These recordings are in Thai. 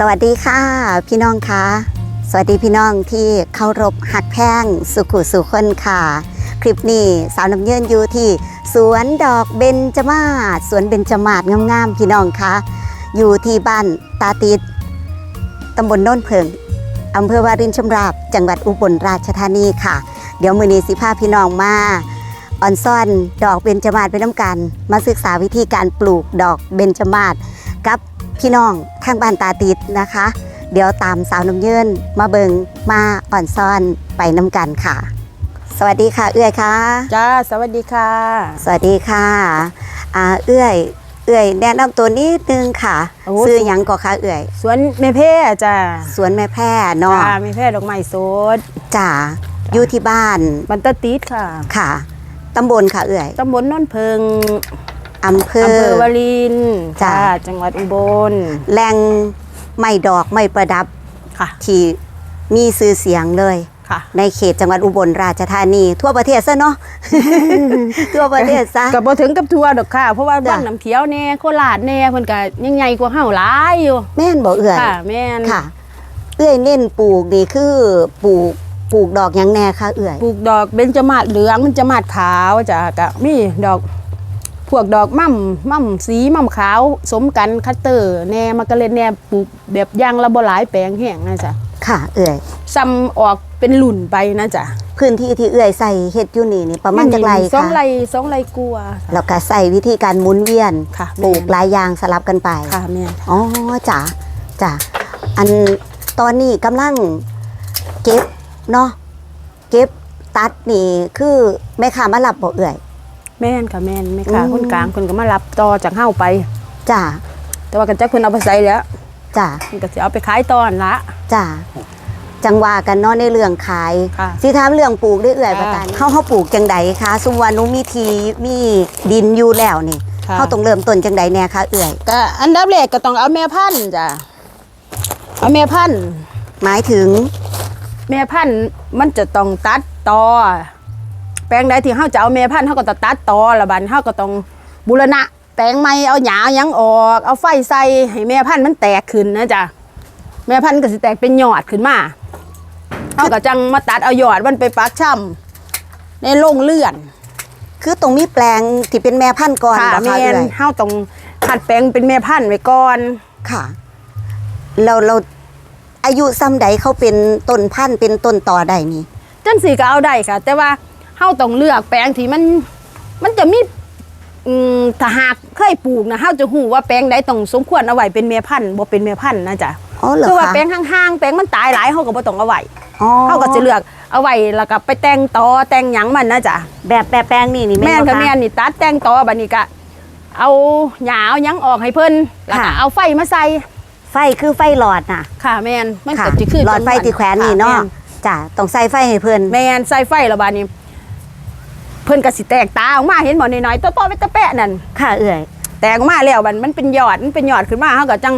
สวัสดีค่ะ พี่น้องคะสวัสดีพี่น้องที่เคารพหักแพงสุขุสุคนค่ะ คลิปนี้สาวน้ำเยินอยู่ที่ สวนดอกเบญจมาศสวนเบญจมาศงามๆพี่น้องคะอยู่ที่บ้านตาติดตำบลโน่นเพิงอำเภอวารินชำราบ จังหวัดอุบลราชธานีค่ะ เดี๋ยวมือนี้สิพาพี่น้องมาออนซ่อนดอกเบญจมาศไปน้ำกัน มาศึกษาวิธีการปลูกดอกเบญจมาศกับ พี่น้องทางบ้านตาติดนะคะ เดี๋ยวตามสาวน้ำเยินมาเบิงมาอ่อนซ่อนไปน้ำกันค่ะ สวัสดีค่ะ เอื้อยค่ะ จ้า สวัสดีค่ะ สวัสดีค่ะอ่าเอื้อย เอื้อยแนะนำตัวนิดนึงค่ะโอ้ ซื้อหยังก็ค่ะเอื้อย สวนแม่เพ่จ้าสวนแม่แพร่เนาะจ้าแม่เพ่ดอกไม้สดจ่าอยู่ที่บ้านบันตะติดค่ะค่ะตำบลค่ะเอื้อยตำบลโนนเพิง อำเภออำเภอวารินจ้าจ้าจังหวัดอุบลแหล่งไม่ดอกไม่ประดับค่ะที่มีซื้อเสียงเลยค่ะในเขตจังหวัดอุบลราชธานี ทั่วประเทศซะเนาะทั่วประเทศซะกับบ่ถึงกับทัวร์ดอกค่ะ เพราะว่าจ้ะบ้านน้ำเขียวแน่โคราชแน่เพิ่นก็ยังใหญ่กว่าเฮาหลายอยู่แม่นบ่เอื้อยค่ะแม่นค่ะ เอื้อยเน้นปลูกนี่คือปลูกปลูกดอกหยังแน่คะเอื้อยปลูกดอกเบญจมาศเหลืองมันจะมาศขาวจ้ะก็มีดอก พวกดอกมั่มมั่มสีมั่มขาว สมกันคัตเตอร์แน่มากระเล่นแน่ปลูกแบบอยางละบ่หลายแปลงแห้งนะจ๊ะค่ะ เอื้อยซ้ำออกเป็นหลุ่นไปนะจ๊ะพื้นที่ที่เอื้อยใส่เฮ็ดอยู่นี่นี่ประมาณจักไรสองคะไรสองไรกลัวแล้วก็ใส่วิธีการหมุนเวียนค่ะปลูกแม่นหลายอย่างสลับกันไปค่ะแม่อ๋อจ้ะจ้ะอันตอนนี้กำลังเก็บเนาะเก็บตัดนี่คือแม่ค้ามารับบ่เอื้อย แม่นค่ะแม่นแม่ค่ะอืมคนกลางคนก็มารับต่อจากเฮาไปจ้ะแต่ว่ากันจักเพิ่นเอาไปใส่แล้วจ้ะเพิ่นก็สิเอาไปขายตอนละจ้ะจังว่ากันเนาะในเรื่องขายค่ะสิถามเรื่องปลูกได้เอื่อยค่ะประกันเฮาเฮาปลูกจังใดคะสมมุติว่าหนูมีทีมีดินอยู่แล้วนี่ค่ะเฮาต้องเริ่มต้นจังใดแน่คะเอื่อยก็อันดับแรกก็ต้องเอาแม่พันธุ์จ้ะเอาแม่พันธุ์หมายถึง แม่พันธุ์มันจะต้องตัดตอ แปลงใดที่เฮาจะเอาแม่พันธุ์เฮาก็ต้องตัดตอละบัดเฮาก็ต้องบูรณะ แปลงใหม่เอาหญ้าหยังออก เอาไฟใส่ให้แม่พันธุ์มันแตกขึ้นนะจ๊ะแม่พันธุ์ก็สิแตกเป็นยอดขึ้นมาเฮาก็จังมาตัดเอายอดมันไปปักช่ำในโรงเลื่อนคือตรงมีแปลงที่เป็นแม่พันธุ์ก่อนค่ะบ่คะแม่เอื่นอยเฮาต้องคัดแปลงเป็นแม่พันธุ์ไว้ก่อนค่ะเราเราอายุซ้ำใดเขาเป็นต้นพันธุ์เป็นต้นต่อได้นี่จังสีก็เอาได้ค่ะ แต่ว่า เฮาต้องเลือกแปลงที่มันมันจะมีอืมถ้าหากเคยปลูกนะเฮาจะหูว่าแปลงใดต้องสมควรเอาไว้เป็นแม่พันธุ์บ่เป็นแม่พันธุ์นะจ๊ะอ๋อเหรอคือว่าคะแปลงห่างๆแปลงมันตายหลายเฮาก็บ่ต้องเอาไว้อ๋อเฮาก็จะเลือกเอาไว้แล้วก็ไปแต่งตอแต่งหยังมันนะจ๊ะแบบแบบแปลงนี่นี่แม่นบ่ก็คะแม่นนี่ตัดแต่งตอบัดนี้ก็เอาหญ้าเอาหยังออกให้เพิ่นแล้วก็ค่ะเอาไฟมาใส่ไฟคือไฟหลอดน่ะ ค่ะแม่นมันค่ะก็สิคือหลอดไฟจังหวะที่แขวนนี่ค่ะเนาะแม่จ้ะต้องใส่ไฟให้เพิ่นแมนใส่ไฟระบาดนี้ เพิ่นก็สิแตกตาออกมาเห็นบ่น้อยๆตัวโตเป็นตะแปะนั่นค่ะเอื่อยแตกออกมาแล้วมันมันเป็นยอดมันเป็นยอดขึ้นมาเฮาก็จัง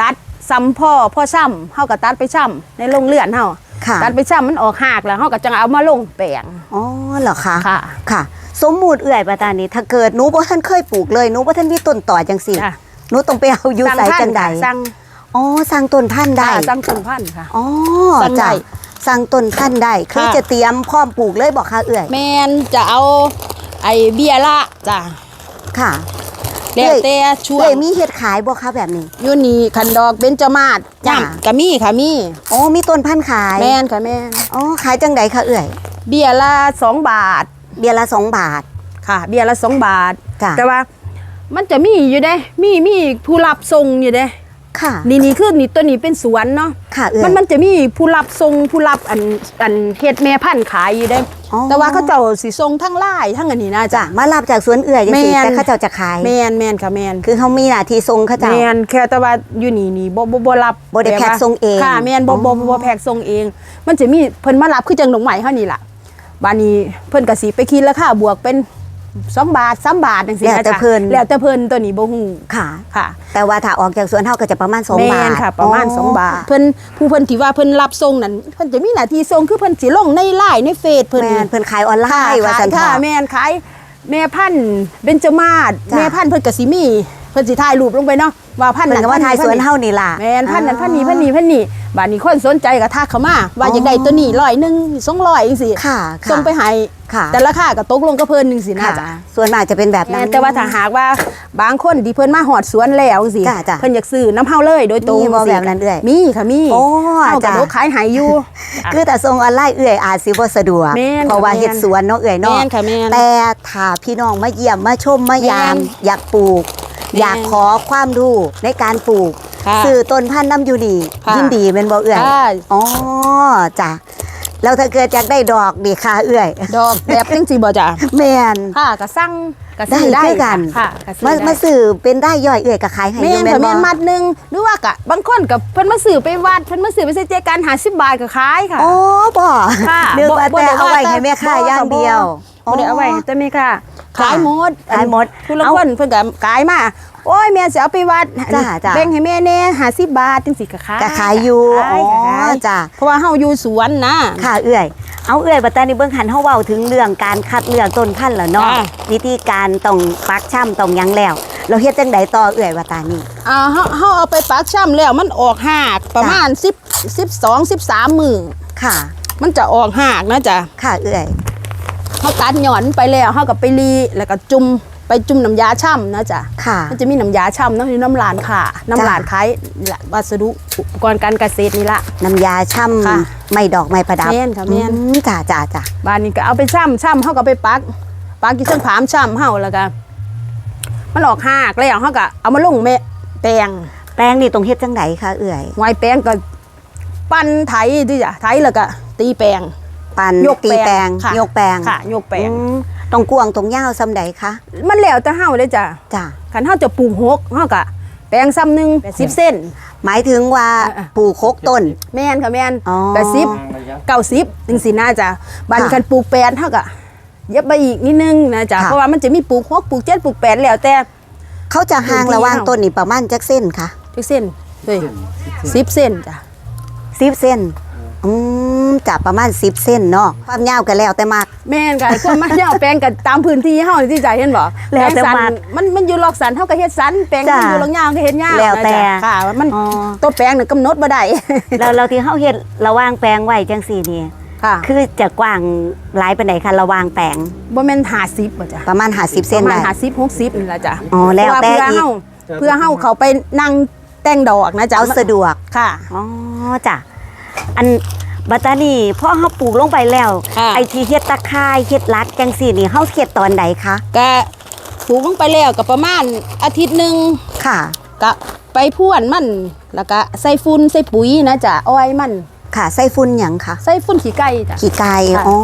ตัดซ้ำพ่อพ่อซ้ำเฮาก็ตัดไปซ้ำในโรงเรือนเฮาค่ะตัดไปซ้ำมันออกหากแล้วเฮาก็จังเอามาลงแปลงอ๋อเหรอคะค่ะ ค่ะ สมมุติเอื่อยประตานี้ถ้าเกิดหนูบ่ท่านเคยปลูกเลยหนูบ่ท่านมีต้นต่อจังสิจ้ะหนูต้องไปเอาอยู่ใส่พัจันงธุ์ใดค่ะสั่งอ๋อสั่งต้นพันธุ์ได้ค่ะสั่งต้นพันธุ์ค่ะอ๋อสั่งได้จ้ะ สั่งต้นพันธุ์ได้คือค่ะจะเตรียมพร้อมปลูกเลยบอกค่ะเอื่อยแมนจะเอาไอ้เบี้ยละจ้ะค่ะแล้วแต่ช่วเอื่งอยมีเฮ็ดขายบ่คะแบบนี้อยู่นี่คันดอกเบญจมาศจ้ะย่ำก็มีค่ะมีอ๋อมีต้นพันธุ์ขายแมนค่ะแมนอ๋อขายจังใดคะเอื่อย เบี้ยละสองบาท เบียร์ละสองบาทค่ะ เบี้ยละสองบาทจ้ะแต่ว่ามันจะมีอยู่เด้ มีมีผู้รับส่งอยู่เด้ ค่ะ นี่นี่คือนี่ตัวนี้เป็นสวนเนาะค่ะเอื่อมันยมันจะมีผู้รับส่งผู้รับอันอันเฮ็ดแม่พันธุ์ขายอยู่เด้อ๋อแต่ว่าเขาเจ้าสิส่งทั้งไล่ทั้งอันนี้นะจ้ะจ้ะมารับจากสวนเอื่อยจังสิแม่นแต่เขาเจ้าจะขายแมนแมนค่ะแมนคือเขามีหน้าที่ทรงเขาเจ้าแมนแค่แต่ว่าอยู่นี่นี่บ่บ่บ่รับบ่ได้แพ็คส่งเองค่ะแมนบ่บ่อ๋อบ่แพ็คส่งเอง มันจะมีเพิ่นมารับคือจังดอกไม้เฮานี่ล่ะบานนี้เพิ่นก็สิไปคิดราคาบวกเป็น สองบาทสามบาทจังซี่แล้วนะแต่จ๊ะเพิ่น แล้วแต่เพิ่นตัวนี้บ่ฮู้ค่ะ ค่ะ แต่ว่าถ้าออกจากสวนเฮาก็จะประมาณสองแมบาทนค่ะประมาณอ๋อ2บาท เพิ่นผู้เพิ่นที่ว่าเพิ่นรับส่งนั่นเพิ่นจะมีหน้าที่ส่งคือเพิ่นสิลงในไลน์ในเฟซเพิ่นแม่นเพิ่นขายออนไลค่ะน์ว่าขาซั่ยนค่ะเถอะ แม่นขายแม่พันธุ์เบญจมาศจ้ะ แม่พันธุ์เพิ่นก็สิมีเพิ่นพิ่นสิถ่ายรูปลงไปเนาะว่าพันเพิ่นก็ว่าทายสวนเฮานี่ล่ะ แม่นพันนั้นพันนี้พันนี้พันนี้บาดนี้คนสนใจก็ทักเข้ามาว่าอยากได้ตัวนี้ร้อยหนึง200จังซี่ ค่ะค่ะ ส่งไปให้ ค่ะ แต่ราคาก็ตกลงกับเพิ่นจังซี่นะค่ะ จ๊ะส่วนมากจะเป็นแบบนั้น แต่ว่าถ้าหากว่าบางคนที่เพิ่นมาหอดสวนแล้วจังซี่จ้ะจ้ะเพิ่นอยากซื้อน้ำเฮาเลยโดยตรงมีบ่จังซี้แบบนั้นเอื้อยมีค่ะมีโอ้เฮาก็จ้ะลกขายให้อยู่ คือแต่ทรงออนไลน์เอื่อยอาจสิบ่สะดวกแม่นเพราะว่าค่ะเฮ็ดสวนเนาะเอื่อยเนาะแม่นค่ะแม่น แต่ถ้าพี่น้องมาเยี่ยมมาชมมายาม แม่นอยากปลูกแม่นอยากขอความรู้ในการปลูกค่ะซื้อต้นพันธุ์น้ำอยู่นี่ค่ะ ยินดีเป็นบ่เอื่อย ค่ะ อ๋อจ้ะ แล้วถ้าเกิดอยากได้ดอกดีค่ะเอื่อย ดอกแบบจังซี่บ่จ้ะแม่นค่ะก็สั่งก็ได้ซื้อได้คือกันค่ะก็ซื้อมาได้ มาซื้อเป็นได้ย่อยเอื่อยก็ขายให้แม่อยู่นแม่ค่ะนบ่แม่นมัดหนึงหรือว่ากะบางคนกับเพิ่นมาซื้อไปวัดเพิ่นมาซื้อไปใส่เจกัน50บาทก็ขายค่ะอ๋อบ่ค่ะเรื่องว่าบ่แต่ได้เอาไว้ว่าให้แม่ค้าบ่อย่างเดียว บ่ได้เอาไว้ให้แต่แม่ค่ะค่ะ ขายหมดขายหมด ผู้ละเอาคนเพิ่นก็ขายมา โอ้ยแม่สิเอาไปวัดจ้ะจ้ะ แบ่งให้แม่แน่50บาทจังสิก็ขายก็ขายอยู่ขายอ๋อขายจ้ะเพราะว่าเฮาอยู่สวนนะ ค่ะเอื่อย เอาเอื่อยบัตตานี่เบื้องหันเขาเว้าถึงเรื่องการคัดเลือกต้นพันธุ์แล้วเนาะจ้ะ วิธีการต้องปักช่ำต้องหยังแล้ว เราเฮ็ดจังไดต่อเอื่อยบัตตานี่ อ่าเฮาเฮาเอาไปปักช่ำแล้วมันออกหากประมาณ10 12 13มื้อค่ะ มันจะออกหากนะจ๊ะค่ะเอื่อย เขาตัดหย่อนไปแล้วเขาก็ไปรีแล้วก็จุ่ม ไปจุ่มน้ำยาช่ำนะจ๊ะค่ะ มันจะมีน้ำยาช่ำเนาะอยู่น้ำลานค่ะ น้ำลานขายนี่ละวัสดุอุปกรณ์การเกษตรนี่ละ น้ำยาช่ค่ะำไม่ดอกไม่ประดับแม่นค่ะแม่น อืจ้าจ้าจ้าบ้านนี้ก็เอาไปช่ำช่ำเขาก็ไปปักปักกี่เส้นผามช่ำเขาแล้วก็มันออกหากแล้วเขาก็เอามาลงแม่แปลงแป้งนี่ต้องเฮ็ดจังไดคะเอื่อยไว้แปลงก็ปั้นไถที่จ้ะไถแล้วก็ตีแปลง ปั่นยกตีแป้งค่ะ ยกแป้งค่ะ ยกแปลง อืม ตรงกวางตรงยาวซำใดคะมันแล้วแต่เฮาเลยจ้ะจ้าคันเฮาจะปลูกหกเฮาก็แปลงซ้ำหนึ่งสิบเส้น หมายถึงว่าอะปลูกคกต้น แม่นค่ะแม่นอ๋อแปดสิบเก้าสิบถึงสิน่าจะบันค่ะกันปลูกแปดเท่ากับเย็บไปอีกนิดนึงนะจ๊ะค่ะเพราะว่ามันจะมีปลูกหกปลูกเจ็ดปลูกแปดแล้วแต่ เขาจะห่างระหว่างต้นนี่ประมาณจักเส้นคะทุกเส้นเฮ้ยสิบเส้นจ้ะสิบเส้น อืมจะประมาณสิบเส้นเนาะความยาวกันแล้วแต่มาก แม่นค่ะคนมันเนี่ยแปลงกันตามพื้นที่เฮาที่ใจเห็นบ่แล้วแต่ปงสันมันมันมันอยู่ลอกสันเฮาก็เฮ็ดสันแปลงจ้ะมันอยู่ลอกยาวก็เฮ็ดยาวแล้วแต่นะจ๊ะค่ะมันอ๋อตัวแปลงน่ะกำหนดบ่ได้แล้วเราที่เขาเฮ็ดระหว่างแปลงไว้จังสี่นี่ค่ะคือจะกว้างหลายปานใดคะระหว่างแปลงบ่แม่น50บ่จ้ะประมาณ50เส้นประได้มาณ50 60นี่ล่ะจ้ะอ๋อแล้วแต่เพราะาอีกเพื่อเฮาเพื่อเฮาเขาไปนั่งแต่งดอกนะจ๊ะเอาสะดวกค่ะอ๋อจ้ะ อันบัตตานี่พอเขาปลูกลงไปแล้ว ค่ะ ไอ้ที่เฮ็ดตะไคร้เฮ็ดรักจังสี่นี่เฮาเฮ็ดตอนใดคะก็ปลูกลงไปแล้วก็ประมาณอาทิตย์หนึ่งค่ะ ก็ไปพ่วนมันแล้วก็ใส่ฝุ่นใส่ปุ๋ยนะจ๊ะอ้อยมันค่ะใส่ฝุ่นหยังคะใส่ฝุ่นขี้ไก่จ้ะ ขี้ไก่ค่ะ อ๋อ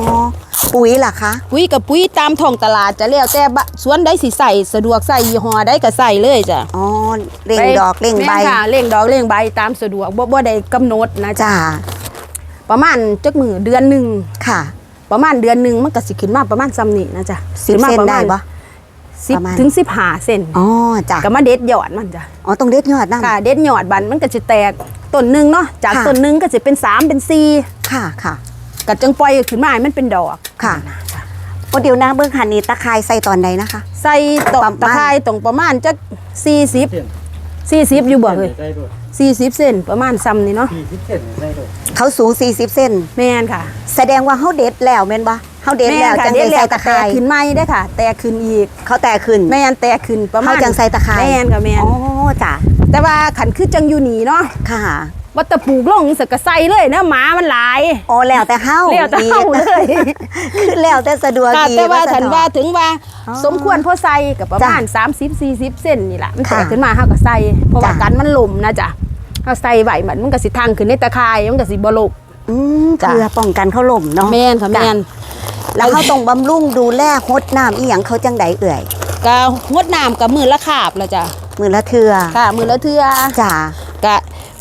ปุ๋ยล่ะคะ ปุ๋ยกับปุ๋ยตามท้องตลาดจะแล้วแต่บะสวนใดสิใส่สะดวกใส่ยี่ห้อใดก็ใส่เลยจ้ะอ๋อเร่งดอกเร่งใบ แม่นค่ะเร่งดอกเร่งใบตามสะดวกบ่บ่ได้กำหนดนะจ๊ะจ้า ประมาณจักมือเดือนหนึ่งค่ะ ประมาณเดือนหนึ่งมันก็สิขึ้นมาประมาณซ้ำนี่นะจ๊ะสิบขึ้มาเส้นประได้มาณปะสิบประมาณถึงสิบห้าเซนอ๋อจ้ะก็มาเด็ดยอดมันจ้ะอ๋อต้องเด็ดยอดนั่นค่ะเด็ดยอดบันมันก็จะแตกต้นหนึ่งเนาะจากค่ะต้นหนึ่งก็จะเป็นสามเป็นสี่ค่ะค่ะกัดจังปล่อยขึ้นมาให้มันเป็นดอกค่ะโอ้เดี๋ยวนะเบื้องหันนี้ตะไคร้ใส่ตอนใดนะคะ ใส่ตประกมาณตะไคร้ตรงประมาณจักสี่สิบ สี่สิบอยู่บ่เฮ้ยได้ด้วยสี่สิบเซนประมาณซ้ำนี่เนาะสี่สิบเจ็ดได้ด้วยเขาสูง 40 เส้น แม่นค่ะแสดงว่าเขาเด็ดแล้วแม่นบ่เขาเด็ดแม่แล้วนค่ะจังเด็ได้ดแล้ใส่วก็ตะไคแตร้กขึ้นไม่ได้อค่ะ แตกขึ้นอีก เขาแตกขึ้นแม่นแตกขึ้นประมาณเขาจังใส่ตะไคร้แม่นค่ะแม่นอ๋อจ้ะแต่ว่าขันคือจังอยู่นี่เนาะค่ะ ว่าแตะปลูกลงสกกะใส่เลยนะหมามันหลายอ๋อแล้วแต่เฮาแล้วแต่เฮาเลยคือแล้วแต่สะดวกค่ะดีแต่ว่าซะฉันเะว่าถึงว่าอ๋อสมควรพอใส่กับประมาณจ้ะ30 40เส้นนี่แหละมันแตค่ะกขึ้นมาเฮาก็ใส่เพราะว่าจ้ะกันมันหล่มนะจ๊ะเฮาใส่ไว้มันมันก็สิทางขึ้นในตะคายมันก็สิบ่ลบอืมจ้ะเพื่อป้องกันเขาล่มเนาะแม่นค่ะแม่นแล้วเขาต้องบำรุงดูแลฮดน้ำอีหยังเขาจังใดเอื่อยก็งดน้ำกับมือละคาบละจ้ะมือละเทือค่ะมือละเทื่อจ้ะก็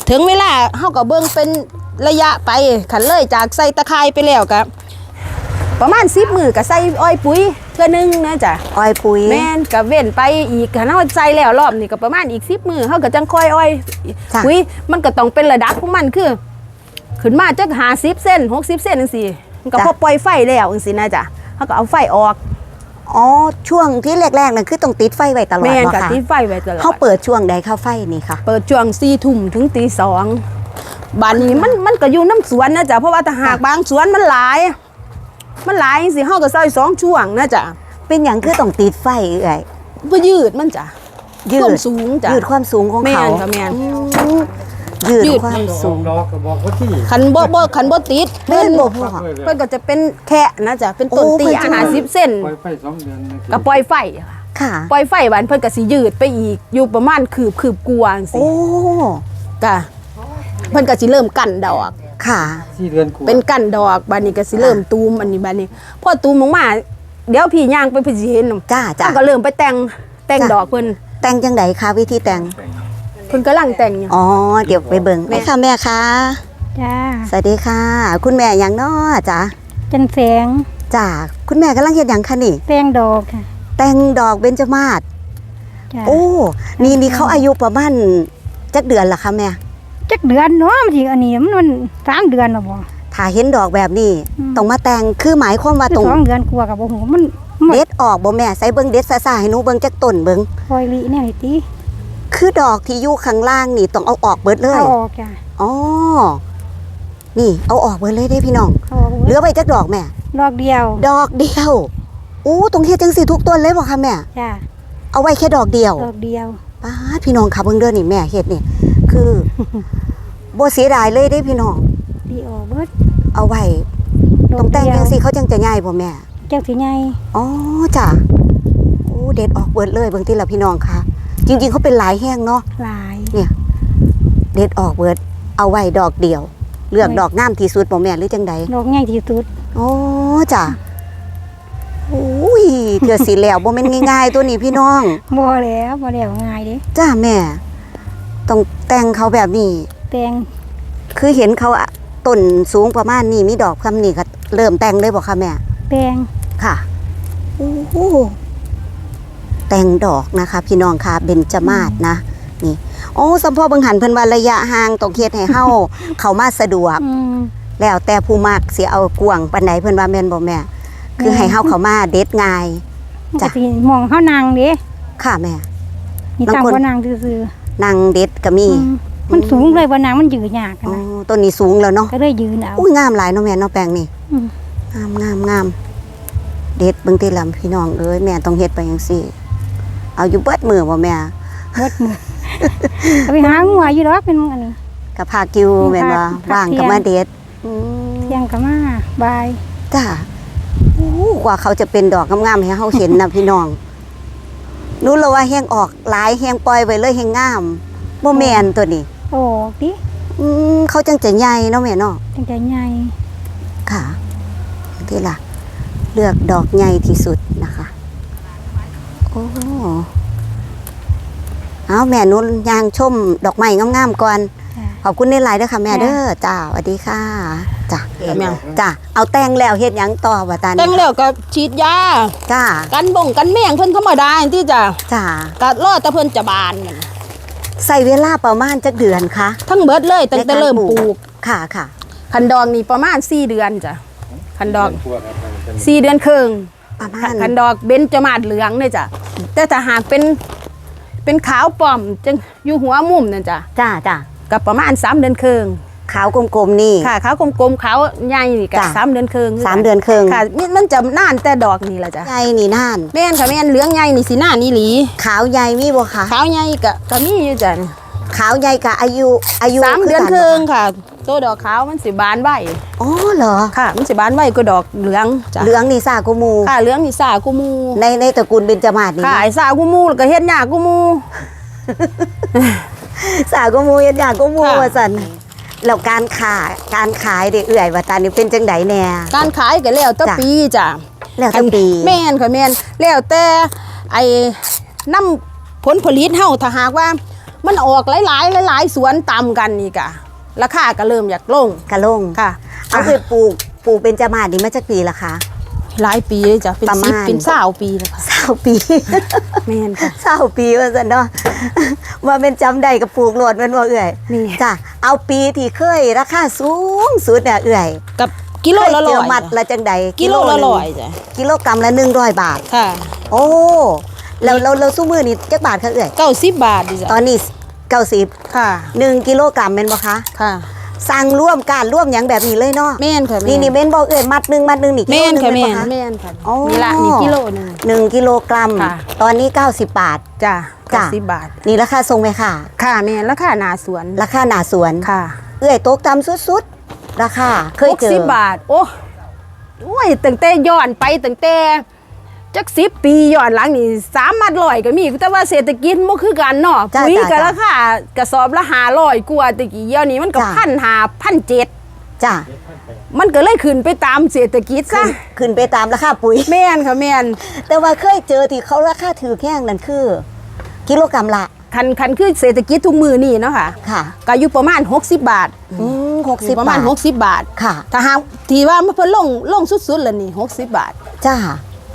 ถึงเวลาเฮาก็เบิ่งเป็นระยะไปขันเลยจากใส่ตะไคร้ไปแล้วก็ประมาณ10มือก็ใส่อ้อยปุ๋ยเทื่อนึงนะจ๊ะอ้อยปุ๋ยแม่นก็เว้นไปอีกคันเฮาใส่แล้วรอบนี้ก็ประมาณอีก10มือเฮาก็จังค่อยอ้อยจ้ะอุ้ยมันก็ต้องเป็นระดับของมันคือ ขึ้นมาจัก50เส้น60เส้นจังซี่มันก็พอปล่อยไฟแล้วจังซี่นะจ๊ะเฮาก็เอาไฟออก อ๋อช่วงที่แรกๆนั่นคือต้องติดไฟไว้ตลอดแม่นบ่กับคะที่ไฟไว้ตลอดเขาเปิดช่วงใดเข้าไฟนี่ค่ะ เปิดช่วงสี่ทุ่มถึงตีสองบ้านนี้มันมันก็อยู่น้ำสวนนะจ๊ะเพราะว่าถ้าหากบางสวนมันหลาย มันหลายสิเฮาก็ใส่สองช่วงนะจ๊ะเป็นอย่างคือต้องติดไฟเอ่ยเพื่อยืดมันจ้ะยืความดสูงจ้ะยืดความสูงของแม่เขานค่ะแม่น อืม ยืดยืด ความสูง ดอกก็บอกว่าที่คันบ่บ่คันบ่ติดแม่นบ่พ่อ เพิ่นก็จะเป็นแค่นะจ๊ะเป็นต้นโอ้เตี้ยเพิ่นจะหาสิบเส้นปล่อยไฟสองเดือนนะก็ปล่อยไฟค่ะค่ะ ปล่อยไฟบานเพิ่นก็สิยืดไปอีกอยู่ประมาณคืบคืบกวางสิโอ้ก็เพิ่นก็สิเริ่มกั้นดอก ค่ะ สี่เดือนกว่าเป็นกั้นดอกบานนี้ก็สิเริ่มตูมอันนี้บานนี้พอตูมออกมาเดี๋ยวพี่ย่างไปเพิ่นสิเห็นจ้าจ้า เพิ่นก็เริ่มไปแต่งแต่งจ้ะ ดอกเพิ่นแต่งจังไดคะวิธีแต่งเพิ่นกำลังแต่งอยู่ อ๋อเดี๋ยวไปเบิ่งแม่แม่ค่ะแม่ค่ะจ้าสวัสดีค่ะ คุณแม่หยังน้อจ้ะจันแสงจ้าคุณแม่กำลังเฮ็ดหยังคะนี่แป้งดอกค่ะแต่งดอกเบญจมาศจ้าโอ้นี่นี่เขาอายุประมาณจักเดือนละคะแม่จักเดือนเนาะมันสิอันนี้มันมันสามเดือนแล้วบ่ ถ้าเห็นดอกแบบนี้อืม ต้องมาแต่งคือหมายความว่าคือตรงสองเดือนกว่ากับบ่ฮู้มันมันเด็ดออกบ่แม่ใส่เบิ่งเด็ดซ่าๆให้หนูเบิ่งจักต้นเบิ่งคอยลีเนี่ยนี่ติ คือดอกที่อยู่ข้างล่างนี่ต้องเอาออกเบิดเลยเอาออกจ้าอ๋อนี่ เอาออกเบิดเลยเด้พี่น้องเอาออกเหลือไปจักดอกแม่ ดอกเดียวดอกเดียวอู้ตรงเฮ็ดจังสี่ทุกต้นเลยบ่คะแม่ จ้าเอาไว้แค่ดอกเดียวดอกเดียวป้าดพี่น้องค่ะเบิ่งเด้อนี่แม่เฮ็ดนี่คือบ่เสียดายเลยเด้พี่น้อง ดีออกเบิดเอาไว้ดตอรงกแต่งเดียจัวงสี่เขาจังจะใหญ่บ่แม่จักสิใหญ่อ๋อจ้ะโอ้เด็ดออกเบิดเลยเบิ่งติล่ะพี่น้องค่ะ จริงๆเขาเป็นหลายแห้งเนาะหลายเด็ดออกเบิด เอาไว้ดอกเดียว เลือกดอกงามที่สุดบ่แม่หรือจังใดดอกใหญ่ที่สุดโอ้จ้ะโอ้ยเถื่อสีแล้วบ่แม่นง่ายๆตัวนี้พี่น้องบ่แล้วบ่แล้วง่ายเด้จ้าแม่ ต้องแต่งเขาแบบนี้แป้งคือเห็นเขาอะต้นสูงประมาณนี้มีดอกคำนี้ก็เริ่มแต่งเลยบอกค่ะแม่แป้งค่ะ โอ้โห แต่งดอกนะคะ พี่น้องค่ะเบญจมาศนะนี่โอ้สมพ่อเบังหันเพิ่นว่าระยะห่างต้องเฮ็ดให้เฮาเข้ามาสะดวกอืมแล้วแต่ผู้มักสิเอากวางปานใดเพิ่นว่าแม่นบ่แม่ คือให้เฮาเข้ามาเด็ดง่ายมันจ้ะก็สิมองเฮานางเด้ค่ะแม่นี่บางตามคนบ่นางซื่อนั่งเด็ดก็มีๆอืมมันสูงเลยบ่นางมันยืดยากอะอ๋อนะต้นนี้สูงแล้วเนาะก็เลยยืนเอาอุ้ยงามหลายเนาะแม่เนาะแปลงนี่อืมงามงามงามเด็ดเบิ่งติลำพี่น้องเอ้ยแม่ต้องเฮ็ดไปจังซี่ เอาอยู่เบิดมือบ่แม่เบิดมือก็ไปหางัวอยู่ดอกเป็นอันนี้กับพากิวแม่นบ่พาว่างเที่ก็ยงมาเด็ดอืมเที่ยงก็มาบายจ้าอู้กว่าเขาจะเป็นดอกงามๆให้เฮาเห็นนะพี่น้องรู้แล้วว่าแฮงออกหลายแฮงปล่อยไว้เลยแฮงงามบ่แม่นตัวนี้โอ้ดิอืมเขาจังจะใหญ่เนาะแม่เนาะจังใจใหญ่ค่ะที่ล่ะ เลือกดอกใหญ่ที่สุดนะคะ โอ้เอาแม่นุนยางชมดอกไม้งามๆก่อนจ้ะขอบคุณในไลน์ด้วยค่ะ แม่เด้อจ้าสวัสดีค่ะจ้าแม่จ้าเอาแต่งแล้วเฮ็ดหยังต่อว่าตาแต่นี่งแล้วก็ฉีดยาจ้ากันบ่งกันแมงเพิ่นธรรมดาที่จ้ะจ้าก็รอแต่เพิ่นจะบานนั่นใส่เวลาประมาณจักเดือนคะทั้งเบิดเลยตั้งแต่ในการเริ่มปปลูลูกกค่ะค่ะคันดองนี่ประมาณ4เดือนจ้ะคันดอกปวดครับเป็น4เดือนครึ่งประมาณคันดอกเบญจมาศเหลืองเนี่ยจ้ะ แต่ถ้าหากเป็นเป็นขาวป่อมจังอยู่หัวมุมนั่นจ้ะจ้าจ้าก็ประมาณ3เดือนครึ่งขาวกลมๆนี่ ค่ะขาวกลมๆขาวใหญ่นี่ก็จ้ะ สามเดือนครึ่งสามเดือนครึ่งค่ะมันมันจะนานแต่ดอกนี่แหละจ้ะใหญ่นี่น่าน แม่นค่ะแม่นเหลืองใหญ่นี่สิหน้านี่หลีขาวใหญ่มีบ่คะขาวใหญ่ก็ก็มีอยู่จ้ะขาวใหญ่กับอายุอายุสามเดือนกัครึ่งบ่ะค่ะ ตัวดอกขาวมันสิบานใบอ๋อเหรอ ค่ะ มันสิบานใบก็ดอกเหลืองจ้ะเหลืองนี่ซากูมู ค่ะเหลืองนี่สากูมู ในในตระกูลเบญจมาศนี่ค่ะนะไอ้สากูมูแล้วก็เฮ็ดหญ้ากูมูสากูมูยันยากูมูค่ะว่าซั่นแล้วการขายการขายเด้เอื่อยว่าตานี่เป็นจังไดแน่การขายก็แล้วแต่จ้ะปีจ้ะแล้วแต่ปีแม่นค่ะแม่นแล้วแต่ไอ้น้ำผลผลิตเฮาถ้าหากว่า มันออกหลายๆหลายๆสวนตามกันนี่กะ ราคาก็เริ่มอยากลงกะลงค่ะเอาเคยปลูกปลูกเบญจมาศนี่มาจากปีละคะ หลายปีเลยจ้ะเป็นประมาณสิบเป็นเศร้าปีแล้วค่ะเศร้าปีแม่นค่ะ เศร้าปีว่าซั่นเนาะว่าเป็นจำได้กับปลูกโลดแมันบ่เอื่อยนี่ จ้ะเอาปีที่เคยราคาสูงสุดเนี่ยเอื่อยกับกิโลละเคร้เจออยมัดละจังใดกิโลละหนึ่งร้อยจ้ะกิโลกรัมละ100บาท ค่ะโอ้แล้วเราเราสู้มือนี่จักบาทค่ะเอ่ยเก้าสิบบาทดิจ้ะตอนนี้ 90ค่ะ1กิโลกรัมแม่นบ่คะค่ะสั่งร่วมการร่วมหยังแบบนี้เลยเนาะแม่นค่ะนี่นี่แม่นบ่เอ่ยมัดหนึงมัดหนึงนี่กิแม่โลนหนึงค่ะแม่แม่นนบ่คะแม่นค่ะอ๋อนี่ละนี่กิโลหนึงหนึ่งกิโลกรัมค่ะตอนนี้90บาทจ้ะจ้ะเก้าสิบบาท นี่ราคาทรงไหมค่ะ ค่ะแม่นราคาหนาสวนราคาหนาสวนค่ะ เอื้อยโต๊ะตำสุดๆราคาเคยหกเจอสิบบาทโอ้โอ้ยตั้งแต่ย้อนไปตั้งแต่ จักสิบปีย้อนหลังนี่สามมัดลอยก็มี แต่ว่าเศรษฐกิจมันคือกันเนาะจ้ะปุ๋ยจ้ะก็จ้ะ ราคากระสอบละหาลอยกว่าแตะกี้เดี๋ยวนี้มันก็จ้ะพันหาพันเจ็ดจ้ะมันก็เลยขึ้นไปตามเศรษฐกิจขึ้ซะนขึ้นไปตามราคาปุ๋ย แม่นค่ะแม่นแต่ว่าเคยเจอที่เขาราคาถือแค่งนั่นคือ กิโลกรัมละคันคันคือเศรษฐกิจทุกมือนี่เนาะค่ะค่ะก็อยู่ประมาณ 60 บาทอืมหกอสิบยู่ประมาบาณท60 บาท ค่ะ ถ้าหากที่ว่ามันเพิ่นลงลงสุดๆแล้วนี่ 60 บาท จ้า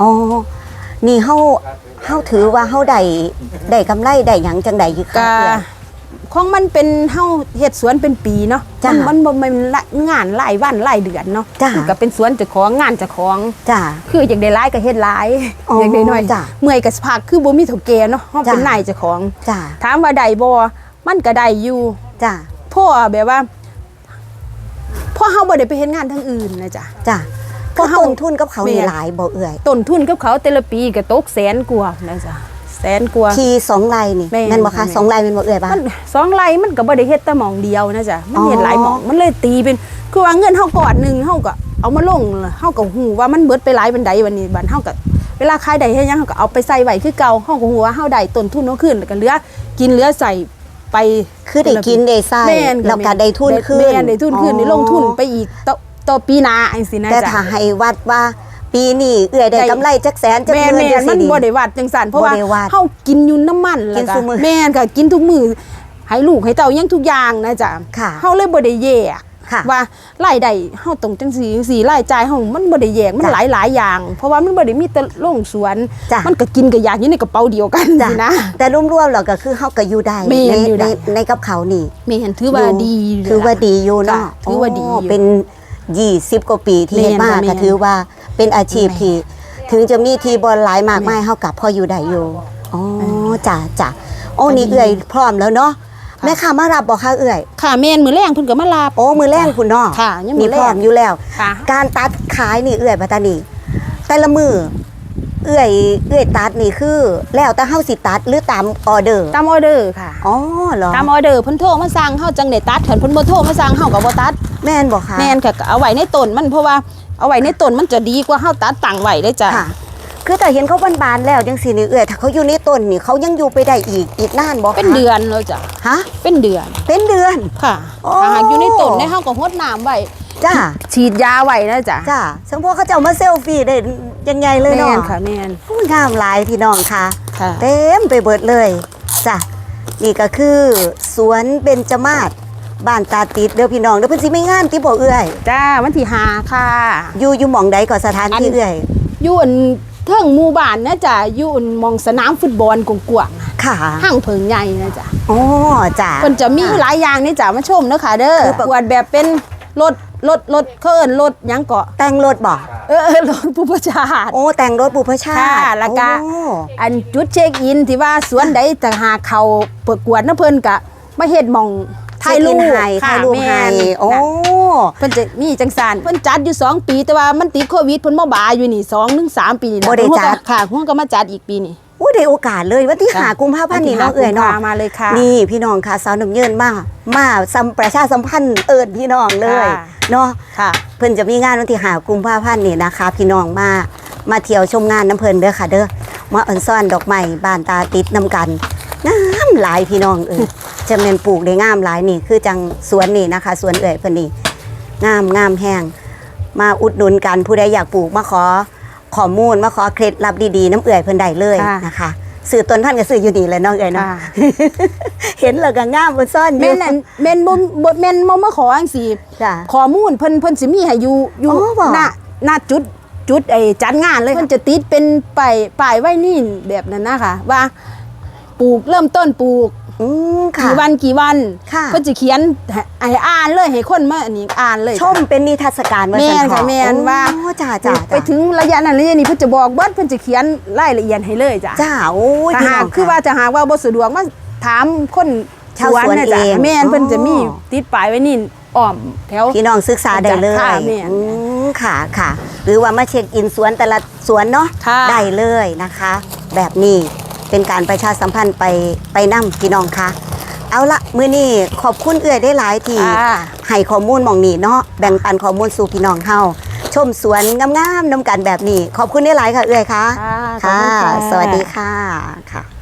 อ๋อ นี่เฮาเฮาถือว่าเฮาได้ได้กำไรได้หยังจังใดอยู่ก็ค่ะเอื้อยของมันเป็นเฮาเฮ็ดสวนเป็นปีเนาะจ้ะมันมันบ่แม่นละงานรายวันรายเดือนเนาะจ้ะ มันก็เป็นสวนเจ้าของงานเจ้าของ จ้า คืออยากได้หลายก็เฮ็ดหลายอ๋ออยากได้น้อยจ้ะเมื่อยก็พักคือบ่มีเฒ่าแก่เนาะเฮาเป็นจ้ะ นายเจ้าของ จ้าถามว่าได้บ่มันก็ได้อยู่จ้าพ่อแบบว่าพ่อเฮาบ่ได้ไปเฮ็ดงานทางอื่นนะจ๊ะจ้าเพ ก็ราะเฮาต้นทุนกับเขานี่แม่หลายบ่เอื้อยต้นทุนกับเขาแต่ละปีก็ตกแสนกว่านะจ๊ะแสนกว่าทีสองไร่นี่แม่นแม่นบ่คะแม่นสองไร่แม่นบ่เอื้อยบ้ามันสองไร่มันก็บ่ได้เฮ็ดแต่หมองเดียวนะจ๊ะมันอ๋อเฮ็ดหลายหมองมันเลยตีเป็นคือว่าเงินเฮาก่อนหนึงเฮาก็เอามาลงเฮาก็ฮู้ว่ามันเบิดไปหลายบันไดวันนี้บัดเฮาก็เวลาขายได้เฮ็ดหยังเฮาก็เอาไปใส่ไว้คือเก่าเฮาก็ฮู้ว่าเฮาได้ต้นทุนเฮาขึ้นแล้วก็เหลือกินเหลือใส่ไปคือได้กินได้ใส่แม่นแล้วก็ได้ทุนขึ้นแม่นได้ทุนขึ้นอ๋อได้ลงทุนไปอีก ต่อต่อปีหน้าจังซี่นะแต่จ๊ะถ้าให้วัดว่าปีนี้เอื้อยได้ได้กำไรจักแสนจักแม่หนมื่นแม่จันงมัซี่นนี่บ่ได้วัดจังซั่นเพราะว่าบ่ได้วัดเฮากินอยู่น้ำมันแล้วกินก็ซุมื้อแม่นก็กินทุกมื้อให้ลูกให้เต้ายังทุกอย่างนะจ๊ะค่ะเฮาเลยบ่ได้แยกค่ะว่ารายได้เฮาต้องจังซี่จังซี่รายจ่ายเฮามันบ่ได้แยกมันจ้ะหลายหลายๆอย่าง เพราะว่ามันบ่ได้มีแต่โรงสวน จ้ะ มันก็กินก็อยากอยู่ในกระเป๋าเดียวกันจ้ะสินะ แต่รวมๆแล้วก็คือเฮาก็อยู่ได้แม่ในนอยู่ได้ ในในกับเขานี่แม่นถือว่าดียู่ถือว่าดีอยู่เนาะค่ะถือว่าดีอยู่เป็น 20กว่าปีที่เฮ็ดมาแม่นก็แม่นถือว่าเป็นอาชีพที่ถึงจะมีที่บ่หลายมากมายเฮากับพออยู่ได้อยู่อ๋อจ้ะจ้ะโอ้นี่เอื้อยพร้อมแล้วเนาะแม่ค้ามารับบ่คะเอื้อยค่ะแม่นมื้อแรงเพิ่นก็มาลาบโอ้มือแรงพุ่นเนาะค่ะยังมื้มีอแลงพร้อมอยู่แล้วค่ะการตัดขายนี่เอื้อยปัตตานีแต่ละมือ เอื้อยเอื้อยตัดนี่คือ แล้วแต่เฮาสิตัดหรือตามออเดอร์ตามออเดอร์ค่ะอ๋อเหรอตามออเดอร์เพิ่นโทรมาสั่งเฮาจังได้ตัดเถินเพิ่นบ่โทรมาสั่งเฮาก็บ่ตัดแม่นบ่คะแม่นค่ะก็เอาไว้ในต้นมันเพราะว่าเอาไว้ในต้นมันจะดีกว่าเฮาตัดตั้งไว้ได้จ้ะค่ะ คือแต่เห็นเขาบานๆแล้วจังซี่นี่เอื้อยถ้าเขาอยู่ในต้นนี่เขายังอยู่ไปได้อีกอีกนานบ่คะเป็นเดือนแล้วจ้ะฮะเป็นเดือน เป็นเดือนค่ะโอ้ถ้าหากอยู่ในต้นได้เฮาก็รดน้ำไว้ จ้าฉีดยาไว้นะจ้ะจ้าสมพวกเขาจะเอามาเซลฟี่ได้ยังไงเลยแม่เนาะนค่ะแม่นอู้งามหลายพี่น้องค่ะค่ะ เต็มไปเบิดเลยจ้ะนี่ก็คือสวนเบญจมาศบ้านตาติดเด้อพี่น้องเด้อเพิ่นสิไม่งามติบ่เอื้อยจ้าวันที่ห้าค่ะ อยู่อยู่หม่องใดก็สถานที่อันเอื้อยอยู่อันเทิงหมู่บ้านนะจ้ะอยู่อันหมองสนามฟุตบอลกว้างๆอะค่ะห้างเพิงใหญ่นะจ้ะอ๋อจ้ะเพิ่นจะมีหลายอย่างนี่จ้ะมาชมเด้อค่ะเด้อคือแบบอวดแบบเป็นรถ รถรถเขาเอิ้นรถหยังเกาะแต่งรถบ่เออเออรถผู้ประชาติ โอ้แต่งรถบุพชาติค่ะแล้วก็ โอ้อันจุดเช็คอินที่ว่าสวนใดจะหาเขาประกวดนะเพิ่นกะมาเฮ็ดหมองถ่ายรูปเช็คอินให้ค่ะถ่ายรูปให้แม่นโอ้ น่ะเพิ่นจะมีจังซานเพิ่นจัดอยู่ 2 ปีแต่ว่ามันติดโควิดเพิ่นมาบาอยู่นี่2ถึง3ปีนี่บ่ได้จัดค่ะเพิ่นก็มาจัดอีกปีนี่โอ้ได้โอกาสเลยวันที่หากุมภาพันธ์นี่เนาะเอื้อยเนาะวัที่ห้กุมภมาเลยค่ะนี่พี่น้องค่ะสาวน้ำเยินมามาสัมประชาสัมพันธ์เอิญพี่น้องเลยค่ะเนาะค่ะเพิ่นจะมีงานวันที่หากุมภาพันธ์นี่นะคะ พี่น้องมามาเที่ยวชมงานน้ำเพิ่นเด้อค่ะ เด้อมาอ่อนซ่อนดอกไม้บานตาติดน้ำกันงามหลายพี่น้องเออจะแม่นปลูกได้งามหลายนี่ คือจังสวนนี่นะคะ สวนเอื่อยเพิ่นนี่งามงามแห้งมาอุดหนุนกันผู้ใดอยากปลูกมาขอ ข้อมูลมาขอเคล็ดลับดีๆน้ำเอื่อยเพิ่นได้เลยค่ะ นะคะสื่อต้นท่านก็สื่ออยู่นี่แหละน้องเอื่อยเนาะค่ะเห็นแล้วก็งามบนซ่อนอแม่ยู่นอั่นแม่นบ่บ่แม่นบ่มาขอจังซี่จ้ะ ข้อมูลเพิ่นเพิ่นสิมีให้อยู่อยู่อ๋อบ่ หน้าหน้าจุดจุดไอ้จัดงานเลยเพิ่นจะติดเป็นป้ายป้ายไว้นี่แบบนั้นนะคะว่า ปลูกเริ่มต้นปลูก อืมค่ะ กี่วันกี่วันค่ะ เพิ่นจะเขียนให้ให้อ่านเลยให้คนมาอันนี้อ่านเลย ชมเป็นนิทรรศการว่าแม่ซั่นเถค่ะอะแม่นว่า โอ้จ้าจ้าไปถึงระยะนั้นระยะนี้เพิ่นจะบอกเบิดเพิ่นจะเขียนรายละเอียดให้เลยจ้ะจ้าโอ้ยถ้าพี่หาน้กองคือว่าจะหากว่าบ่สะดวกมาถามคนชาวสวนน่ะจ้ะเองแม่นเพิ่นจะมีอ๋อ ติดป้ายไว้นี่อ้อมแถว พี่น้องศึกษาได้เลยค่ะแม่นอืมค่ะค่ะ หรือว่ามาเช็คอินสวนแต่ละสวนเนาะค่ะ ได้เลยนะคะ แบบนี้ เป็นการประชาสัมพันธ์ไปไปนํพี่น้องคะเอาละมื้อนี้ขอบคุณเอื้อยได้หลายทีค่ะให้ข้อมูลหมองนี้เนาะแบ่งปันข้อมูลสู่พี่น้องเฮาชมสวนงามๆนำกันแบบนี้ ขอบคุณได้หลายค่ะเอื้อยค่ะค่ะขอบคุณค่ะสวัสดีค่ะค่ะ